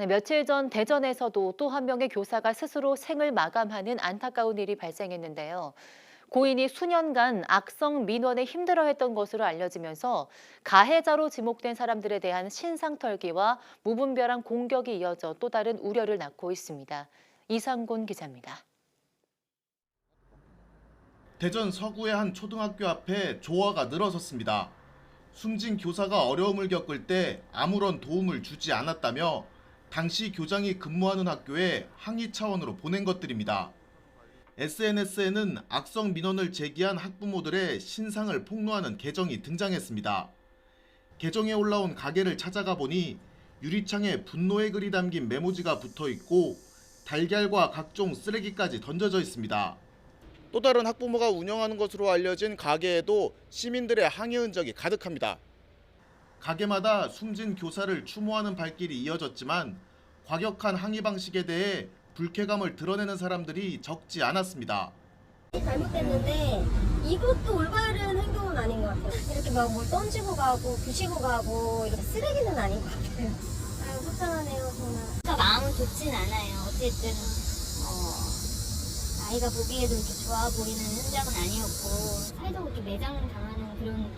네, 며칠 전 대전에서도 또 한 명의 교사가 스스로 생을 마감하는 안타까운 일이 발생했는데요. 고인이 수년간 악성 민원에 힘들어했던 것으로 알려지면서 가해자로 지목된 사람들에 대한 신상 털기와 무분별한 공격이 이어져 또 다른 우려를 낳고 있습니다. 이상곤 기자입니다. 대전 서구의 한 초등학교 앞에 조화가 늘어섰습니다. 숨진 교사가 어려움을 겪을 때 아무런 도움을 주지 않았다며 당시 교장이 근무하는 학교에 항의 차원으로 보낸 것들입니다. SNS에는 악성 민원을 제기한 학부모들의 신상을 폭로하는 계정이 등장했습니다. 계정에 올라온 가게를 찾아가 보니 유리창에 분노의 글이 담긴 메모지가 붙어 있고 달걀과 각종 쓰레기까지 던져져 있습니다. 또 다른 학부모가 운영하는 것으로 알려진 가게에도 시민들의 항의 흔적이 가득합니다. 가게마다 숨진 교사를 추모하는 발길이 이어졌지만 과격한 항의 방식에 대해 불쾌감을 드러내는 사람들이 적지 않았습니다. 잘못됐는데 이것도 올바른 행동은 아닌 것 같아요. 이렇게 막 뭘 던지고 가고 부시고 가고 이렇게 쓰레기는 아닌 것 같아요. 아유 속상하네요 정말. 진짜 마음은 좋진 않아요. 어쨌든 어, 아이가 보기에도 이렇게 좋아 보이는 현장은 아니었고 사회적으로 이렇게 매장 당하는 그런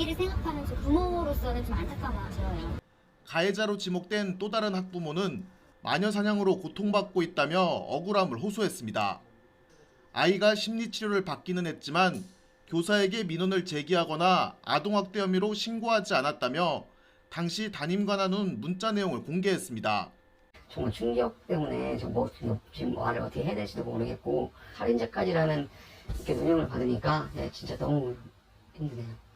아이를 생각하는 저 부모로서는 좀 안타까움이 들어요. 가해자로 지목된 또 다른 학부모는 마녀 사냥으로 고통받고 있다며 억울함을 호소했습니다. 아이가 심리치료를 받기는 했지만 교사에게 민원을 제기하거나 아동학대 혐의로 신고하지 않았다며 당시 담임과 나눈 문자 내용을 공개했습니다. 정말 충격 때문에 저뭐 지금 말을 어떻게 해야 될지도 모르겠고 살인죄까지라는 이렇게 누명을 받으니까 예, 진짜 너무 힘드네요.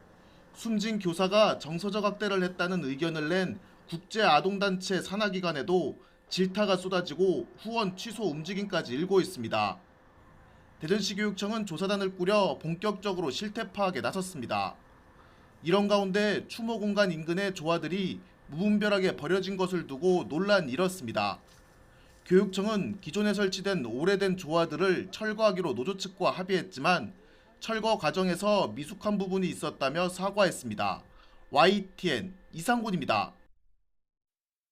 숨진 교사가 정서적 학대를 했다는 의견을 낸 국제아동단체 산하기관에도 질타가 쏟아지고 후원 취소 움직임까지 일고 있습니다. 대전시 교육청은 조사단을 꾸려 본격적으로 실태 파악에 나섰습니다. 이런 가운데 추모 공간 인근의 조화들이 무분별하게 버려진 것을 두고 논란이 일었습니다. 교육청은 기존에 설치된 오래된 조화들을 철거하기로 노조 측과 합의했지만 철거 과정에서 미숙한 부분이 있었다며 사과했습니다. YTN 이상곤입니다.